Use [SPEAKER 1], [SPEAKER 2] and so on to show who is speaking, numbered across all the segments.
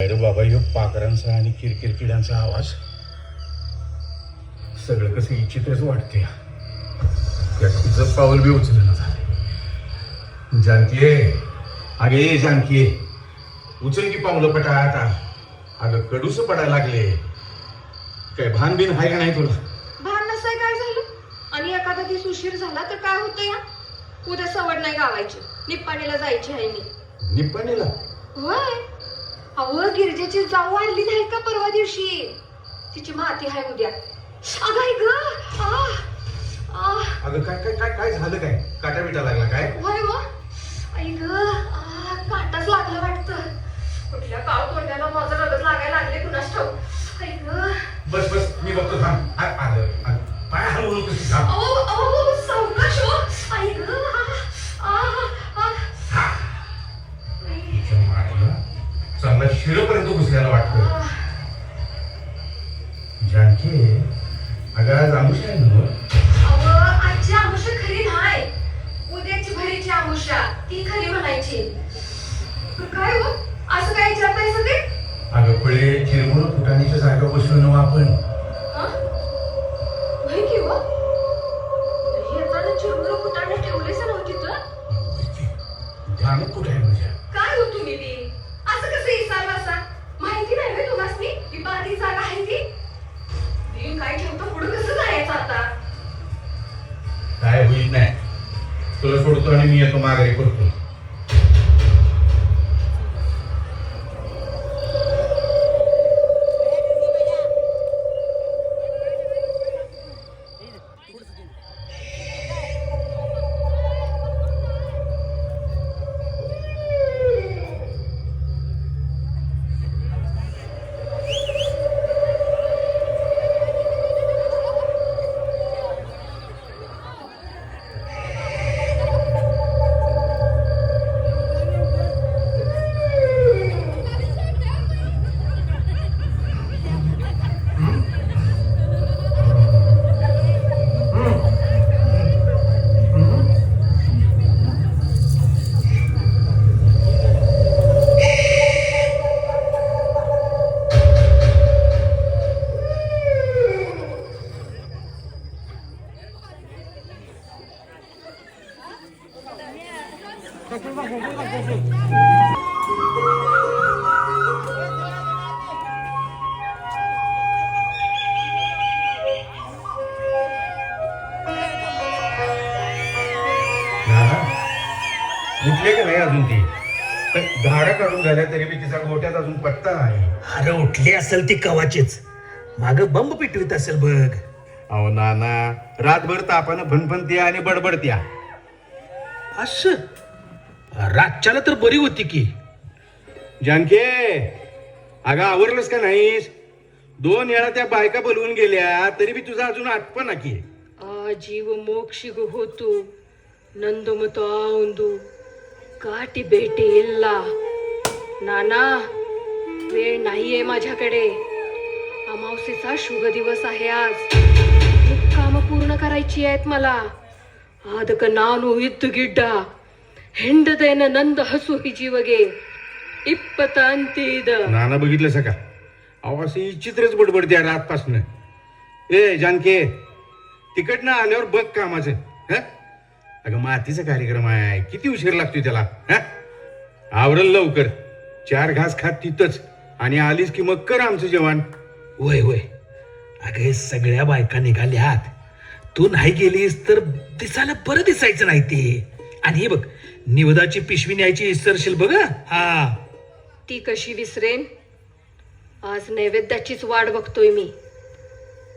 [SPEAKER 1] अरे बाबा यो पाखरांचा आणि किरकिर किड्यांचा आवाज. सगळं कसं विचित्रच वाटते तिचं पाऊल बी उचललं झालं जानकी अगे ये जानकी उचल की पावलं पटा आता अगं कडूस पडायला लागले. काय भान बिन आहे का नाही तुला?
[SPEAKER 2] भान नसाय काय झालं? आणि एखादा दिवस उशीर झाला तर काय होतं या उद्या सवड नाही गावायची. निप्पाणीला जायची आहे मी.
[SPEAKER 1] निप्पाणीला?
[SPEAKER 2] होय. अव गिरजेची जाऊ आणली नाही का परवा दिवशी? तिची माती आहे उद्या अगं आई ग.
[SPEAKER 1] अगं काय काय काय काय झालं काय? काटा बिटा लागला काय?
[SPEAKER 2] होय व आई ग काटाच लागला वाटतं. कुठल्या काळ तोंडाला माझं रगत लागायला लागले कुणास ठाऊक? आई ग.
[SPEAKER 1] बस बस मी बघतो थांब. आ- आलं आलं. पाय हलवू नकोस थांब.
[SPEAKER 2] अहो
[SPEAKER 1] शिरपर्यंत घुसल्याला वाटतं. जानकी अगं आज आमुष आहे ना
[SPEAKER 2] आजची आमुषा खरी नाही. उद्याची भरीची आमुषा ती खरी म्हणायची. काय हो असं काय विचारताय सगळे?
[SPEAKER 1] अगं खुळे चिरमुर फुटाणीच्या जागा बसलो नव आपण.
[SPEAKER 2] ठेवलेच नव्हती तर.
[SPEAKER 1] ध्यान कुठे आहे माझ्या
[SPEAKER 2] काय हो तुम्ही
[SPEAKER 1] तुला सोडतो आणि मी येतो माघारी उठले का नाही अजून ती? धारा काढून झाल्या तरी बी तिचा गोट्यात अजून पत्ता आहे.
[SPEAKER 3] अरे उठली असेल ती कवाचीच. माग बंब पिटवीत असेल बघ.
[SPEAKER 1] अहो नाना रातभर तापानं भणभणत्या आणि बडबडत्या.
[SPEAKER 3] असं? रातच्याला तर बरी होती की
[SPEAKER 1] जानके अगं आवरलंस का नाहीस दोन वेळा त्या बायका बोलवून गेल्या तरी बी तुझा अजून आठपण की
[SPEAKER 4] ಆ ಜೀವ ಮೋಕ್ಷಿಗೂ ಹೋತು ನಂದು ಮತ್ತು ಆ ಒಂದು गाठी भेटी ಇಲ್ಲ नाना वेळ नाहीये माझ्याकडे अमावस्येचा शुभ दिवस आहे आज खूप काम पूर्ण करायची आहेत मला ಆದಕ ನಾನು ಇದ್ದು ಗಿಡ್ಡ ಹೆಂಡದೇನ ನಂದ ಹಸು ಹಿಜಿವಗೆ ಇಪ್ಪತ್ತ ಅಂತಿದ
[SPEAKER 1] नाना बघितलं का अहो असं चित्रच बडबडत्या रातपासनं ए जानके तिकडनं आल्यावर बघ कामाचं हं? अगं मातीचा कार्यक्रम आहे किती उशीर लागतोय त्याला हं? आवरल लवकर चार घास खात तिथंच आणि आलीस की मग कर आमचं जेवण
[SPEAKER 3] वय वय अगं हे सगळ्या बायका निघाल्यात तू नाही गेलीस तर दिसायला बरं दिसायचं नाही ते आणि हे बघ निवदाची पिशवी न्यायची विसरशील बघ. हं?
[SPEAKER 4] ती कशी विसरेन? आज नैवेद्याचीच वाट बघतोय मी.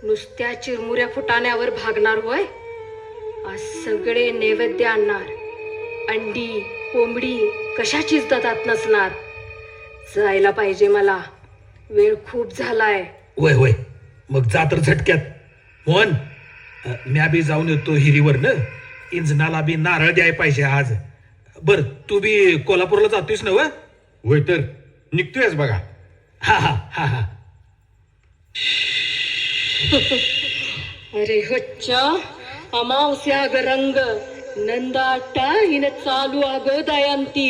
[SPEAKER 4] नुसत्या चिरमुऱ्या फुटाण्यावर भागणार होय? आज सगळे नैवेद्य आणणार. अंडी कोंबडी कशाचीच दतात नसणार. जायला पाहिजे मला. वेळ खूप झालाय.
[SPEAKER 3] वय वय मग जा तर झटक्यात. मोहन म्या बी जाऊन येतो हिरीवर न इंजनाला बी नारळ द्याय पाहिजे आज. बर तू बी कोल्हापूरला जातोयस ना व
[SPEAKER 1] होय तर. निघतोयस बघा.
[SPEAKER 3] हा हा हा हा.
[SPEAKER 4] अरे हच्चा. अमावस्या ग रंग. नंदाಟ हिन चालू आग दयांती.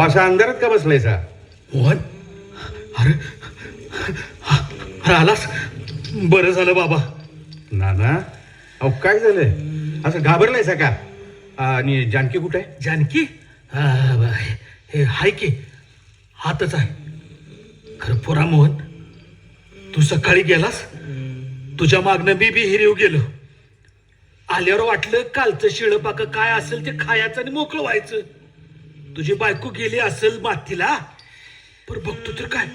[SPEAKER 1] असा अंधारात का बसलायसा
[SPEAKER 3] मोहन अरे अरे आलास? बरं झालं बाबा.
[SPEAKER 1] नाना अहो काय झालंय? असं घाबरलायसा का? आणि जानकी कुठे आहे?
[SPEAKER 3] जानकी? हा, बा, हे- हाय की? हातच आहे. खरं पोरा मोहन तू सकाळी गेलास? तुझ्या मागनं मी बी हिरीव गेलो. आल्यावर वाटलं कालचं शिळ पाक काय असेल ते खायचं आणि मोकळं व्हायचं. तुझी बायको गेली असेल मातीला पर बघतो तर काय?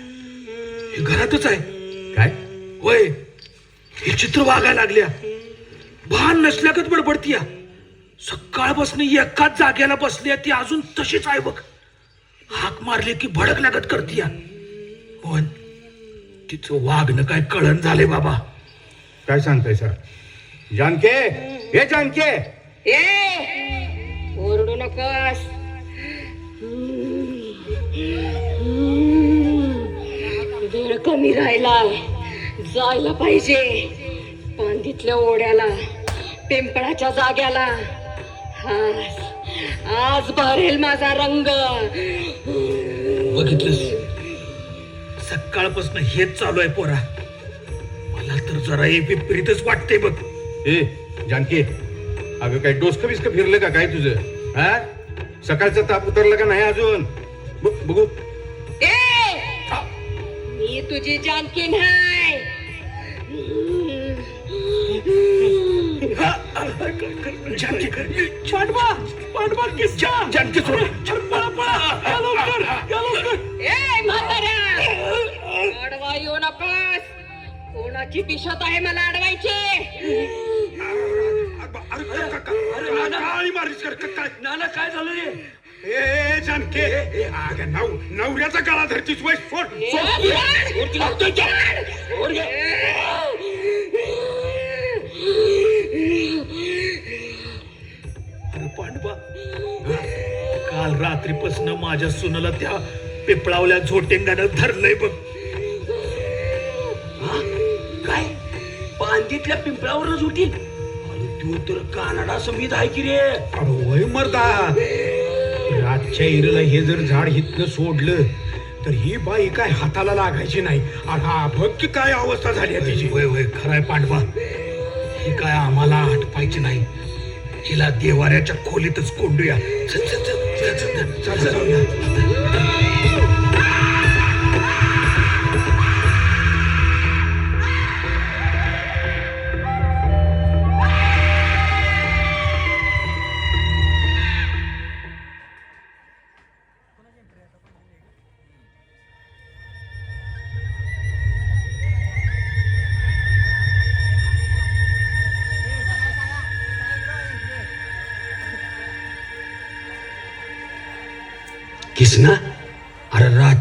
[SPEAKER 3] हे घरातच आहे.
[SPEAKER 1] काय?
[SPEAKER 3] होय. हे चित्र वागायला लागल्या. भान नसल्यागत बडबडतीया सकाळपासून एकाच जाग्याला बसली ती अजून तशीच आहे बघ. हाक मारली की भडकल्यागत करतीया मोहन तिचं वागणं काय कळण झाले बाबा.
[SPEAKER 1] काय सांगताय सर जानके? हे जानके!
[SPEAKER 4] ए ओरडू नकोस. वेळ कमी राहिला. जायला पाहिजे. पांदीतल्या ओढ्याला पिंपळाच्या जाग्याला. आज आज भरेल माझा रंग.
[SPEAKER 3] बघितलंस? सकाळपासून हेच चालू आहे पोरा. मला तर जरा हे विपरीतच वाटतंय बघ.
[SPEAKER 1] ए जानकी अगं काय डोसकं बिस्कं फिरलं का काय तुझं? हा? सकाळचा ताप उतरला का नाही अजून? बघ
[SPEAKER 4] ए मी तुझी जानकी नाही
[SPEAKER 3] जानकी पांडवा पांडवा किस जानकी सोड पळा पळा या लवकर या लवकर
[SPEAKER 4] ए म्हाताऱ्या अडवा येऊ नकोस कोणाची पिशत आहे मला अडवायची
[SPEAKER 3] नाना काय झालं रे
[SPEAKER 1] ए जानके. अगं नव नवऱ्याचा गळा धरतीच वय सोड.
[SPEAKER 3] अरे पांडवा काल रात्रीपासून माझ्या सुनाला त्या पिपळावल्या झोटेंगानं धरलंय बघ.
[SPEAKER 5] काय? पांदीतल्या पिंपळावरच अरे तू तर कानडा समीत आहे की रे.
[SPEAKER 6] अरे वय मर्दा. रातच्या एरीला हे जर झाड हितनं सोडलं तर ही बाई काय हाताला लागायची नाही अरे बघ की काय अवस्था झाली आहे तिची
[SPEAKER 3] वय वय खराय पांडवा ही काय आम्हाला आटपायची नाही हिला देवाऱ्याच्या खोलीतच कोंडूया चल चल चल चल चल चल चल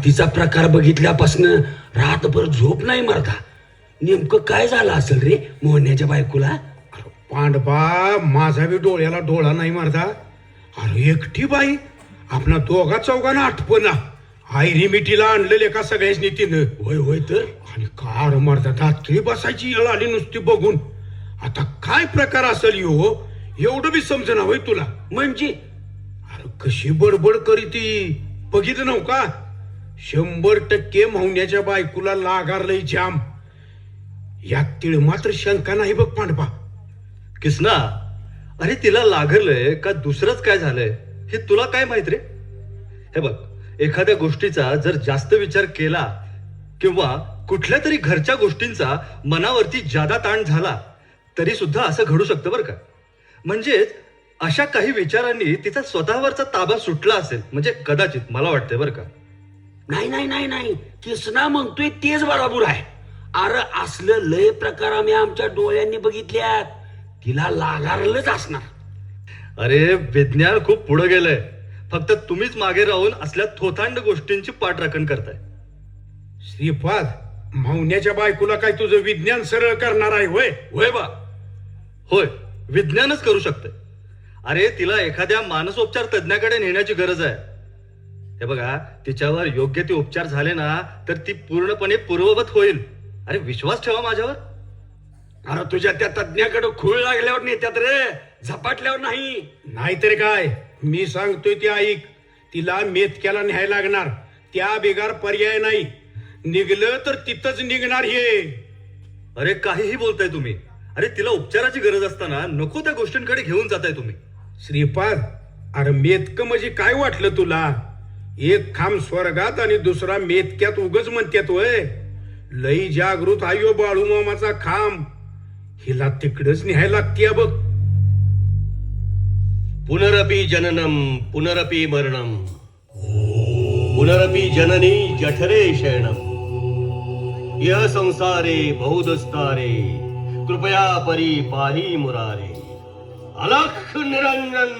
[SPEAKER 5] अरे रातीचा प्रकार बघितल्यापासनं रातभर झोप नाही मरता. नेमकं काय झालं असेल रे मोहन्याच्या बायकोला?
[SPEAKER 6] पांडबा माझा बी डोळ्याला डोळा नाही मर्दा अरे एकटी बाई आपणा दोघा चौघांना आठपना आयरी मिठीला आणलेले का सगळ्याच नीतीनं
[SPEAKER 5] होय होय तर.
[SPEAKER 6] आणि कार मर्दा रात्री बसायची येळ आली नुसती बघून. आता काय प्रकार असेल हो एवढं बी समजना होय तुला.
[SPEAKER 5] म्हणजे?
[SPEAKER 6] अरे कशी बडबड करी ती? बघितलं नव का? शंभर टक्के मौन्याच्या बायकोला लागारलय जाम. यात तिळ मात्र शंका नाही बघ पांडपा
[SPEAKER 7] किसना अरे तिला लागलंय का दुसरंच काय झालंय? हे तुला काय माहीत रे? हे बघ एखाद्या गोष्टीचा जर जास्त विचार केला किंवा कुठल्या तरी घरच्या गोष्टींचा मनावरती जादा ताण झाला तरी सुद्धा असं घडू शकतं बरं का? म्हणजेच अशा काही विचारांनी तिचा स्वतःवरचा ताबा सुटला असेल म्हणजे कदाचित मला वाटतंय बरं का?
[SPEAKER 5] नाही नाही नाही नाही. किसना म्हणतोय तेच बराबर आहे. अरे असलं लय प्रकार आम्ही आमच्या डोळ्यांनी बघितल्यात. तिला लागारलंच असणार.
[SPEAKER 7] अरे विज्ञान खूप पुढे गेलंय. फक्त तुम्हीच मागे राहून असल्या थोथांड गोष्टींची पाठराखण करताय.
[SPEAKER 6] श्रीपाद मौन्याच्या बायकोला काय तुझं विज्ञान सरळ करणार आहे होय?
[SPEAKER 7] होय बा. होय विज्ञानच करू शकते अरे तिला एखाद्या मानसोपचार तज्ञाकडे नेण्याची गरज आहे. हे बघा तिच्यावर योग्य ते उपचार झाले ना तर ती पूर्णपणे पूर्ववत होईल. अरे विश्वास ठेवा माझ्यावर.
[SPEAKER 5] अरे तुझ्या त्या तज्ञाकडे खूळ लागल्यावर नेत्यात रे झपाटल्यावर नाही.
[SPEAKER 6] नाहीतरी काय? मी सांगतोय ते ऐक. तिला मेतक्याला न्यायला लागणार. त्या बिगार पर्याय नाही. निघलं तर तिथंच निघणार हे.
[SPEAKER 7] अरे काहीही बोलताय तुम्ही. अरे तिला उपचाराची गरज असताना नको त्या गोष्टींकडे घेऊन जाताय तुम्ही.
[SPEAKER 6] श्रीपाद अरे मेतक म्हणजे काय वाटलं तुला? एक खांब स्वर्गात आणि दुसरा मेतक्यात उगच म्हणतात वय. लई जागृत आयो बाळू मामाचा खांब. हिला तिकडच न्यायला लागतीय बघ.
[SPEAKER 8] पुनरपी जननम पुनरपि मरणम. पुनरपि जननी जठरे शयनम. यह संसारे बहुदस्तारे कृपया परी पाही मुरारे. अलख निरंजन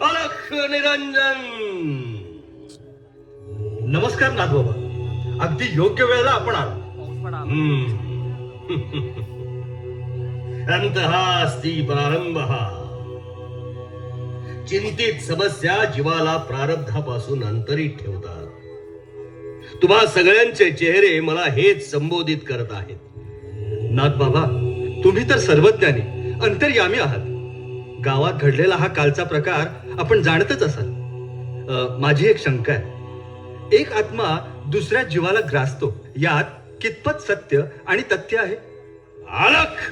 [SPEAKER 8] अलख निरंजन.
[SPEAKER 7] नमस्कार नाथबाबा. अगदी योग्य वेळेला आपण आलो.
[SPEAKER 8] अंतहास्ती प्रारंभ चिंतित समस्या जीवाला प्रारब्धापासून अंतरित ठेवतात. तुम्हा सगळ्यांचे चेहरे मला हेच संबोधित करत आहेत.
[SPEAKER 7] नाथ बाबा तुम्ही तर सर्वज्ञानी अंतर्यामी आहात. गावात घडलेला हा कालचा प्रकार आपण जाणतच असाल. माझी एक शंका आहे. एक आत्मा दुसऱ्या जीवाला ग्रासतो. यात कितपत सत्य आणि तथ्य आहे?
[SPEAKER 8] अलख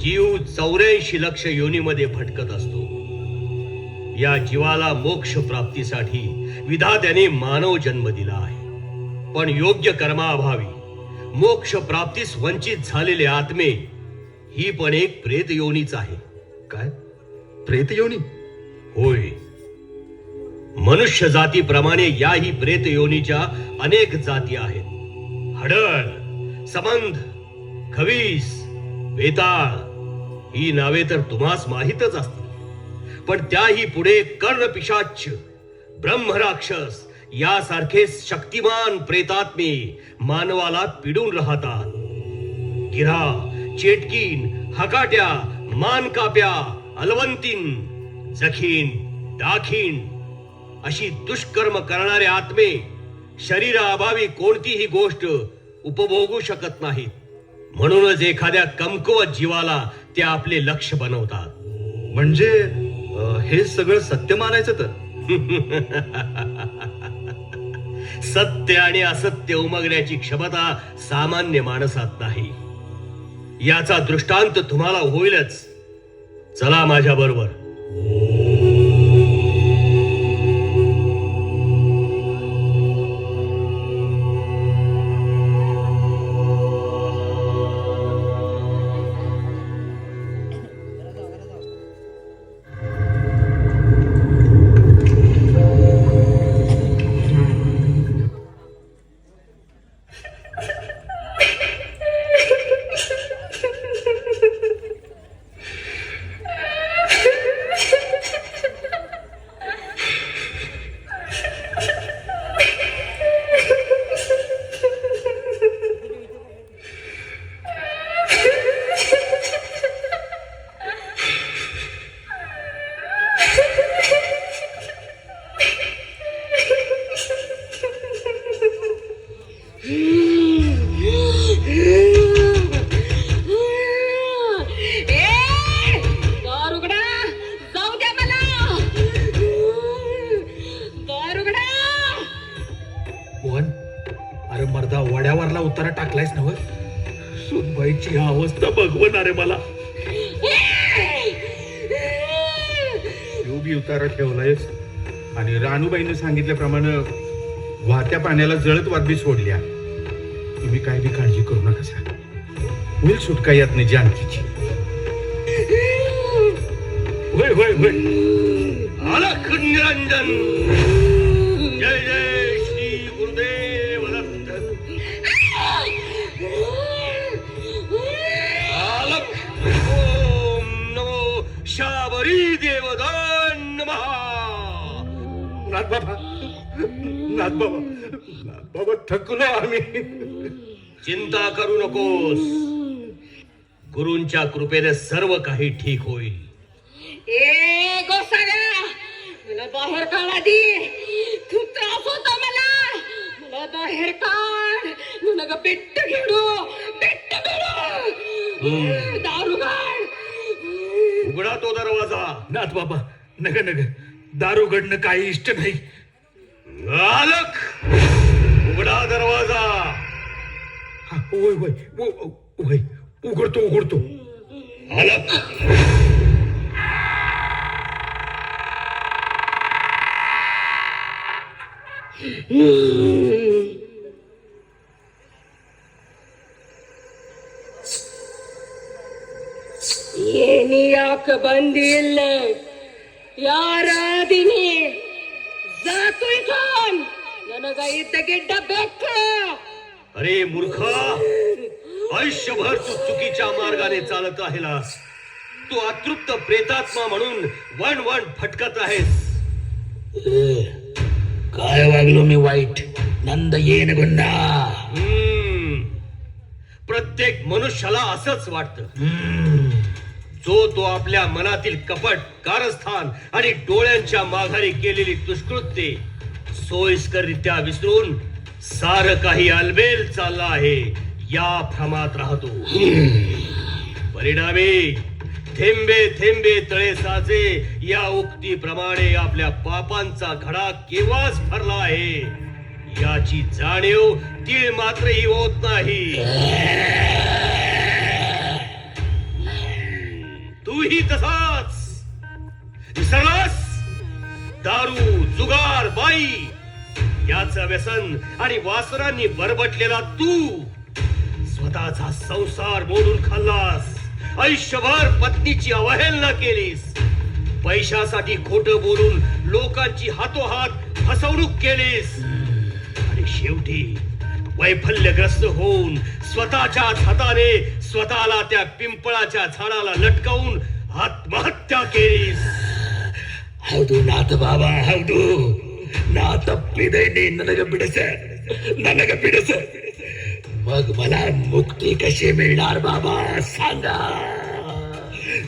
[SPEAKER 8] जीव चौऱ्याऐंशी लक्ष योनीमध्ये भटकत असतो. या जीवाला मोक्ष प्राप्तीसाठी विधात्याने मानव जन्म दिला आहे. पण योग्य कर्माअभावी मोक्ष प्राप्तीस वंचित झालेले आत्मे ही पण एक प्रेत योनीच आहे.
[SPEAKER 7] काय? प्रेत योनी
[SPEAKER 8] होय. मनुष्य जातीप्रमाणे याही प्रेत योनीच्या अनेक जाती आहेत. हडळ समंध खवीस वेताळ ही नावे तर तुम्हास माहीतच असतील. पण त्याही पुढे कर्ण पिशाच ब्रह्मराक्षस यासारखे शक्तिमान प्रेतात्मे मानवाला पिडून राहतात. गिरा चेटकीन हकाट्या मानकाप्या अलवंतीन जखीन दाखीन अशी दुष्कर्म करणारे आत्मे शरीराअभावी कोणतीही गोष्ट उपभोगू शकत नाहीत. म्हणूनच एखाद्या कमकुवत जीवाला ते आपले लक्ष बनवतात.
[SPEAKER 7] म्हणजे हे सगळं सत्य मानायचं तर?
[SPEAKER 8] सत्य आणि असत्य उमगण्याची क्षमता सामान्य माणसात नाही. याचा दृष्टांत तुम्हाला होईलच. चला माझ्या बरोबर
[SPEAKER 3] अरे मर्दा वड्यावरला उतारा टाकलायस नव सुनबाईची अवस्था बघवणार आहे मला.
[SPEAKER 1] योगी उतारा ठेवलायस. आणि राणूबाईनं सांगितल्याप्रमाणे वाहत्या पाण्याला जळत वादबी सोडल्या. तुम्ही काय बी काळजी करू नका सर होईल सुटका यात नाही जानकीची.
[SPEAKER 3] होय होय होय.
[SPEAKER 8] आला खंडरंजन.
[SPEAKER 1] नाथ बाबा नाथ बाबा नाथ बाबा थकलो आम्ही.
[SPEAKER 8] चिंता करू नकोस. गुरूंच्या कृपेने सर्व काही ठीक होईल.
[SPEAKER 4] ए गोसाव्या मला बाहेर काढ खूप त्रास होता मला. मला बाहेर काढ. मी नका पेट्ट खेळू पेट्ट खेळू दारू काढ
[SPEAKER 8] उघडा तो दरवाजा.
[SPEAKER 3] नाथ बाबा नग नग दारू घडणं काही इष्ट नाही
[SPEAKER 8] अलक उघडा दरवाजा
[SPEAKER 6] हा, होय होय हो, होय उघडतो उघडतो
[SPEAKER 8] अलक
[SPEAKER 4] ಏನಿ ಯಾಕ ಬಂದಿಲ್ಲ ಯಾರಾದಿನಿ जातोय कोण ನನಗ ಇದ್ದ ಗಿಡ್ಡ ಬೆಕ್ಕ
[SPEAKER 8] अरे मूर्खा आयुष्यभर तू चुकीच्या मार्गाने चालत आहेस तू अतृप्त प्रेतात्मा म्हणून वन वन फटकत आहेस
[SPEAKER 3] काय वागलो मी वाईट नंद येन गुन्हा
[SPEAKER 8] हम्म. प्रत्येक मनुष्याला असंच वाटतं जो तो आपल्या मनातील कपट कारस्थान आणि डोळ्यांच्या माघारी केलेली दुष्कृत्ये सोयीस्कररित्या विसरून सार काही अलबेल चालला आहे. या भ्रमात राहतो. परिणामी थेंबे थेंबे तळे साचे या उक्तीप्रमाणे आपल्या पापांचा घडा केव्हाच भरला आहे? याची जाणीव तीळ मात्रही होत नाही. तूही तसाच. विसरलास दारू जुगार बाई याच व्यसन आणि वासरांनी बरबटलेला तू स्वतःचा संसार मोडून खाल्लास. आयुष्यभर पत्नीची अवहेलना केलीस. पैशासाठी खोट बोलून लोकांची हातोहात फसवणूक केलीस. आणि शेवटी वैफल्यग्रस्त होऊन स्वतःच्याच हाताने स्वतःला त्या पिंपळाच्या झाडाला लटकवून आत्महत्या केलीस
[SPEAKER 3] ಹೌದು ನಾಥ ಬಾಬಾ ಹೌದು ನಾ ತಪ್ಪಿದ್ದೇನೆ ನನಗ ಬಿಡಸ ನನಗ ಬಿಡಸ मग मला मुक्ती कशी मिळणार बाबा सांगा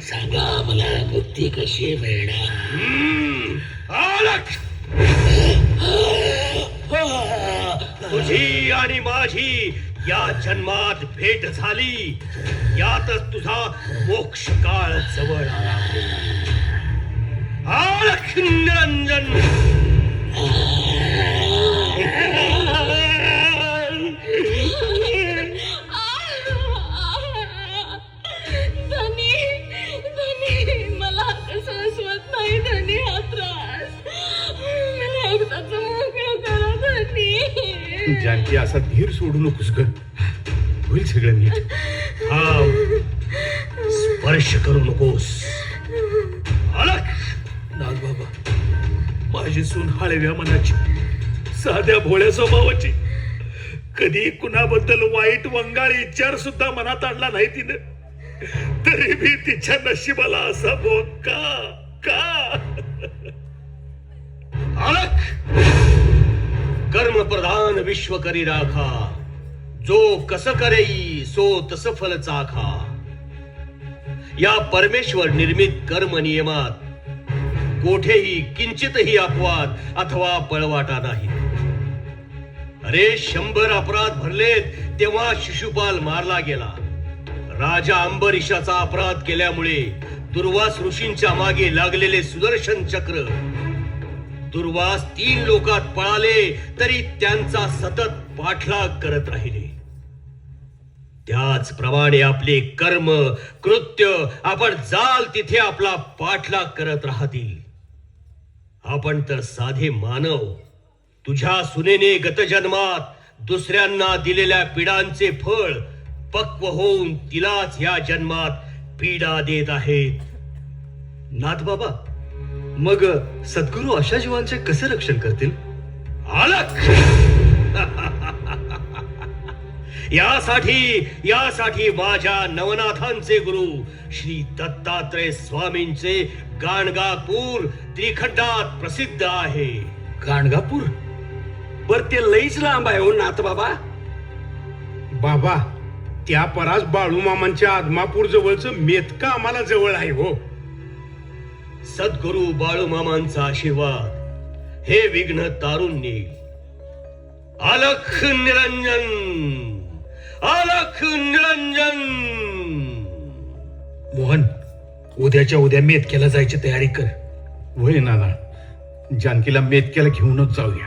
[SPEAKER 3] सांगा मला मुक्ती कशी मिळणार
[SPEAKER 8] हम्म, आलख! तुझी आणि माझी या जन्मात भेट झाली. यातच तुझा मोक्ष काळ जवळ आला. निरंजन
[SPEAKER 1] जानकी असा धीर सोडू नकोस ग. होईल सगळं नीट.
[SPEAKER 8] हा स्पर्श करू नकोस. आलख
[SPEAKER 3] नाग बाबा माझी सून हळव्या मनाची साध्या भोळ्या स्वभावाची. कधी कुणाबद्दल वाईट वंगाळ विचार सुद्धा मनात आणला नाही तिनं. तरी मी तिच्या नशिबाला असा भोग का? का?
[SPEAKER 8] प्रधान विश्व करी राखा. जो कस करेई सो तस फल चाखा. या परमेश्वर निर्मित कर्म नियमात कोठेही किंचितही अपवाद अथवा पळवाटा नाही. अरे शंभर अपराध भरलेत तेव्हा शिशुपाल मारला गेला. राजा अंबरीशाचा अपराध केल्यामुळे दुर्वास ऋषींच्या मागे लागलेले सुदर्शन चक्र दुर्वास तीन लोकात पळाले तरी त्यांचा सतत पाठलाग करत राहिले. त्याचप्रमाणे आपले कर्म कृत्य आपण जाल तिथे आपला पाठलाग करत राहतील. आपण तर साधे मानव तुझ्या सुनेने गतजन्मात दुसऱ्यांना दिलेल्या पिडांचे फळ पक्व होऊन तिलाच या जन्मात पीडा देत आहेत.
[SPEAKER 7] नाथ बाबा मग सद्गुरू अशा जीवांचे कसे रक्षण करतील?
[SPEAKER 8] अलक यासाठी यासाठी माझ्या नवनाथांचे गुरु श्री दत्तात्रय स्वामींचे गाणगापूर त्रिखंडात प्रसिद्ध आहे.
[SPEAKER 3] गाणगापूर?
[SPEAKER 5] बर ते लईच लांब आहे हो नाथ बाबा
[SPEAKER 6] बाबा त्या परास बाळूमामांच्या आदमापूर जवळचं मेतका आम्हाला जवळ आहे हो.
[SPEAKER 8] सद्गुरु बाळूमामांचा आशीर्वाद. हे विघ्न तारून नेईल अलख निरंजन. अलख निरंजन.
[SPEAKER 3] मोहन उद्याच्या उद्या मेतक्याला जायची तयारी कर.
[SPEAKER 1] होय नाना.
[SPEAKER 9] जानकीला मेतक्याला घेऊनच जाऊया.